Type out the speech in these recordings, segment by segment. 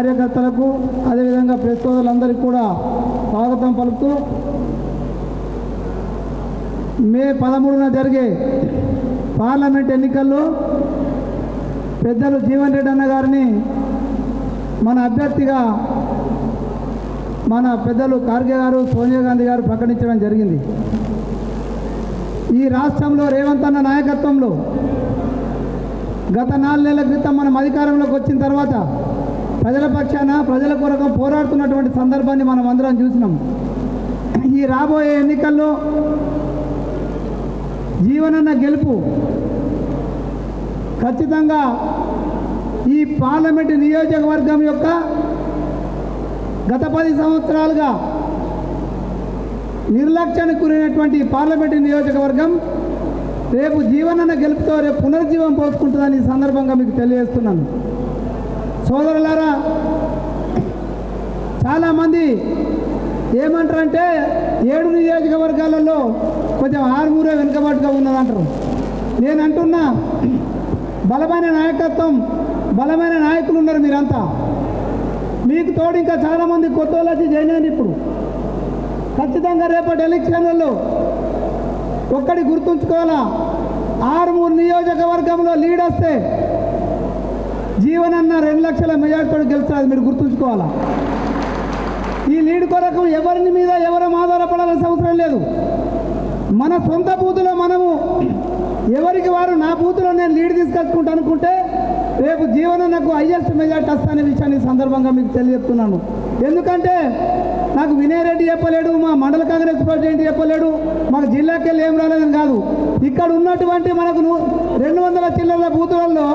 కార్యకర్తలకు అదేవిధంగా ప్రెస్ సోదరులందరికీ కూడా స్వాగతం పలుకుతూ మే పదమూడున జరిగే పార్లమెంట్ ఎన్నికల్లో పెద్దలు జీవన్ రెడ్డి అన్న గారిని మన అభ్యర్థిగా మన పెద్దలు ఖార్గే గారు సోనియా గాంధీ గారు ప్రకటించడం జరిగింది. ఈ రాష్ట్రంలో రేవంత్ అన్న నాయకత్వంలో గత నాలుగు నెలల క్రితం మనం అధికారంలోకి వచ్చిన తర్వాత ప్రజల పక్షాన ప్రజల కొరకు పోరాడుతున్నటువంటి సందర్భాన్ని మనం అందరం చూసినాం. ఈ రాబోయే ఎన్నికల్లో జీవనన్న గెలుపు ఖచ్చితంగా ఈ పార్లమెంటు నియోజకవర్గం యొక్క గత పది సంవత్సరాలుగా నిర్లక్ష్యానికి గురైనటువంటి పార్లమెంటు నియోజకవర్గం రేపు జీవనన్న గెలుపుతో రేపు పునర్జీవం పోసుకుంటుందని ఈ సందర్భంగా మీకు తెలియజేస్తున్నాను. సోదరులారా చాలామంది ఏమంటారంటే ఏడు నియోజకవర్గాలలో కొంచెం ఆరుమూరే వెనుకబాటుగా ఉన్నదంటారు. నేను అంటున్నా బలమైన నాయకత్వం బలమైన నాయకులు ఉన్నారు మీరంతా. మీకు తోడు ఇంకా చాలామంది కొత్త వాళ్ళు వచ్చి ఇప్పుడు. ఖచ్చితంగా రేపటి ఎలక్షన్లలో ఒక్కడి గుర్తుంచుకోవాలా ఆరు మూడు నియోజకవర్గంలో లీడ్ వస్తే జీవనన్న రెండు లక్షల మెజార్టీతో గెలుస్తుంది మీరు గుర్తుంచుకోవాలా? ఈ లీడ్ కొరకు ఎవరిని మీద ఎవరం ఆధారపడాల్సిన అవసరం లేదు. మన సొంత బూతులో మనము ఎవరికి వారు నా బూతులో నేను లీడ్ తీసుకొచ్చుకుంటా అనుకుంటే రేపు నాకు హైయెస్ట్ మెజార్టీ వస్తానే విషయాన్ని సందర్భంగా మీకు తెలియజెప్తున్నాను ఎందుకంటే నాకు వినయరెడ్డి చెప్పలేడు మా మండల కాంగ్రెస్ ప్రెసిడెంట్ చెప్పలేడు మాకు జిల్లాకి వెళ్ళి ఏం రాలేదని కాదు. ఇక్కడ ఉన్నటువంటి మనకు రెండు వందల చిల్లర బూతులలో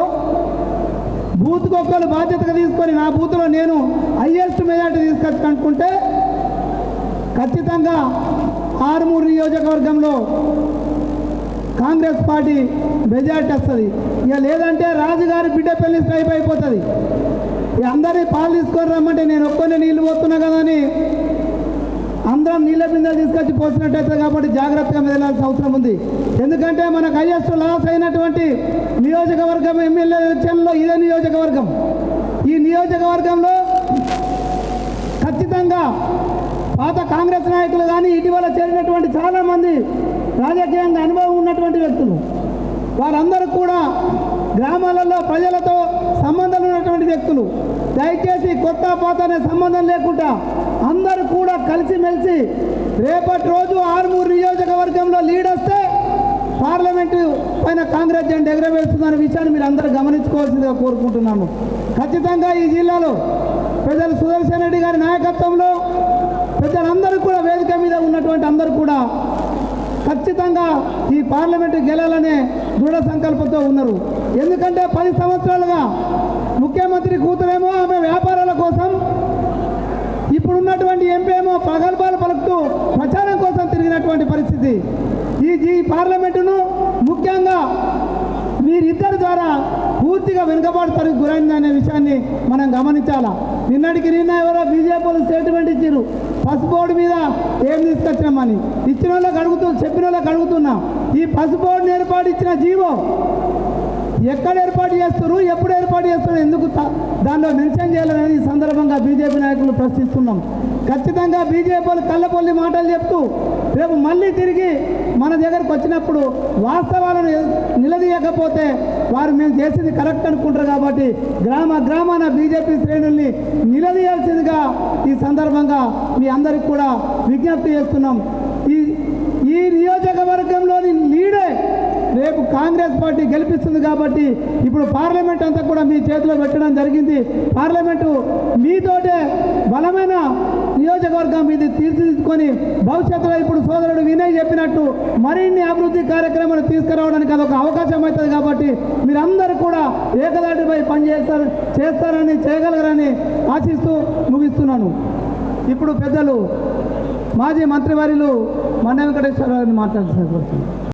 బూత్కి ఒక్కళ్ళు బాధ్యతగా తీసుకొని నా బూత్లో నేను హైయెస్ట్ మెజార్టీ తీసుకొచ్చు అనుకుంటే ఖచ్చితంగా ఆరుమూరు నియోజకవర్గంలో కాంగ్రెస్ పార్టీ మెజార్టీ వస్తుంది. ఇక లేదంటే రాజుగారి బిడ్డ పెళ్ళి స్ట్రైప్ అయిపోతుంది. ఇక అందరినీ పాలు తీసుకొని రమ్మంటే నేను ఒక్కనే నీళ్ళు పోతున్నా కదా అని అందరం నీళ్ళ బిందెలు తీసుకొచ్చి పోసినట్టయితే కాబట్టి జాగ్రత్తగా మెదలాల్సిన అవసరం ఉంది. ఎందుకంటే మనకు హైయెస్ట్ లాస్ అయినటువంటి నియోజకవర్గం ఎమ్మెల్యే ఎలక్షన్లో ఇదే నియోజకవర్గం. ఈ నియోజకవర్గంలో ఖచ్చితంగా పాత కాంగ్రెస్ నాయకులు కానీ ఇటీవల చేరినటువంటి చాలామంది రాజకీయంగా అనుభవం ఉన్నటువంటి వ్యక్తులు. వారందరూ కూడా గ్రామాలలో ప్రజలతో సంబంధం ఉన్నటువంటి వ్యక్తులు. దయచేసి కొత్త పాత అనే సంబంధం లేకుండా కలిసిమెలిసి రేపటి రోజు ఆరుమూరు నియోజకవర్గంలో లీడ్ వస్తే పార్లమెంటు పైన కాంగ్రెస్ జెండా ఎగరవేస్తుందనే విషయాన్ని మీరు అందరూ గమనించుకోవాల్సిందిగా కోరుకుంటున్నాను ఖచ్చితంగా ఈ జిల్లాలో పెద్దలు సుదర్శన్ రెడ్డి గారి నాయకత్వంలో పెద్దలందరూ కూడా వేదిక మీద ఉన్నటువంటి అందరూ కూడా ఖచ్చితంగా ఈ పార్లమెంటు గెలాలనే దృఢ సంకల్పంతో ఉన్నారు. ఎందుకంటే పది సంవత్సరాలుగా ముఖ్యమంత్రి కూతురేమో ఆమె వ్యాపారాల కోసం ఉన్నటువంటి ఎంపీ ఏమో ప్రగల్భాలు పలుకుతూ ప్రచారం కోసం తిరిగినటువంటి పరిస్థితి. ఈ ఈ పార్లమెంటును ముఖ్యంగా వీరిద్దరి ద్వారా పూర్తిగా వెనుకబాటుతరకు గురైందనే విషయాన్ని మనం గమనించాలా? నిన్నటికి నిన్న ఎవరో బీజేపీలు స్టేట్మెంట్ ఇచ్చారు పసు బోర్డు మీద ఏం తీసుకొచ్చినామని ఇచ్చిన వాళ్ళకి అడుగుతూ చెప్పిన వాళ్ళకి అడుగుతున్నా. ఈ పసు బోర్డుని ఏర్పాటు ఇచ్చిన జీవో ఎక్కడ ఏర్పాటు చేస్తారు? ఎప్పుడు ఏర్పాటు చేస్తారు? ఎందుకు దానిలో మెన్షన్ చేయాలని ఈ సందర్భంగా బీజేపీ నాయకులు ప్రశ్నిస్తున్నాం. ఖచ్చితంగా బీజేపీ వాళ్ళు కళ్ళపల్లి మాటలు చెప్తూ రేపు మళ్ళీ తిరిగి మన దగ్గరకు వచ్చినప్పుడు వాస్తవాలను నిలదీయకపోతే వారు మేము చేసింది కరెక్ట్ అనుకుంటారు కాబట్టి గ్రామ గ్రామాన బీజేపీ శ్రేణుల్ని నిలదీయాల్సిందిగా ఈ సందర్భంగా మీ అందరికి కూడా విజ్ఞప్తి చేస్తున్నాం. ఈ ఈ నియోజకవర్గంలోని లీడే రేపు కాంగ్రెస్ పార్టీ గెలిపిస్తుంది కాబట్టి ఇప్పుడు పార్లమెంట్ అంతా కూడా మీ చేతిలో పెట్టడం జరిగింది. పార్లమెంటు మీతోటే బలమైన నియోజకవర్గం ఇది తీర్చిదిద్దుకొని భవిష్యత్తులో ఇప్పుడు సోదరుడు వినయ్ చెప్పినట్టు మరిన్ని అభివృద్ధి కార్యక్రమాలు తీసుకురావడానికి అదొక అవకాశం అవుతుంది కాబట్టి మీరందరూ కూడా ఏకదాటిపై పనిచేస్తారు చేస్తారని చేయగలరని ఆశిస్తూ ముగిస్తున్నాను. ఇప్పుడు పెద్దలు మాజీ మంత్రివర్యులు మన్న వెంకటేశ్వరరావు మాట్లాడుతున్నారు.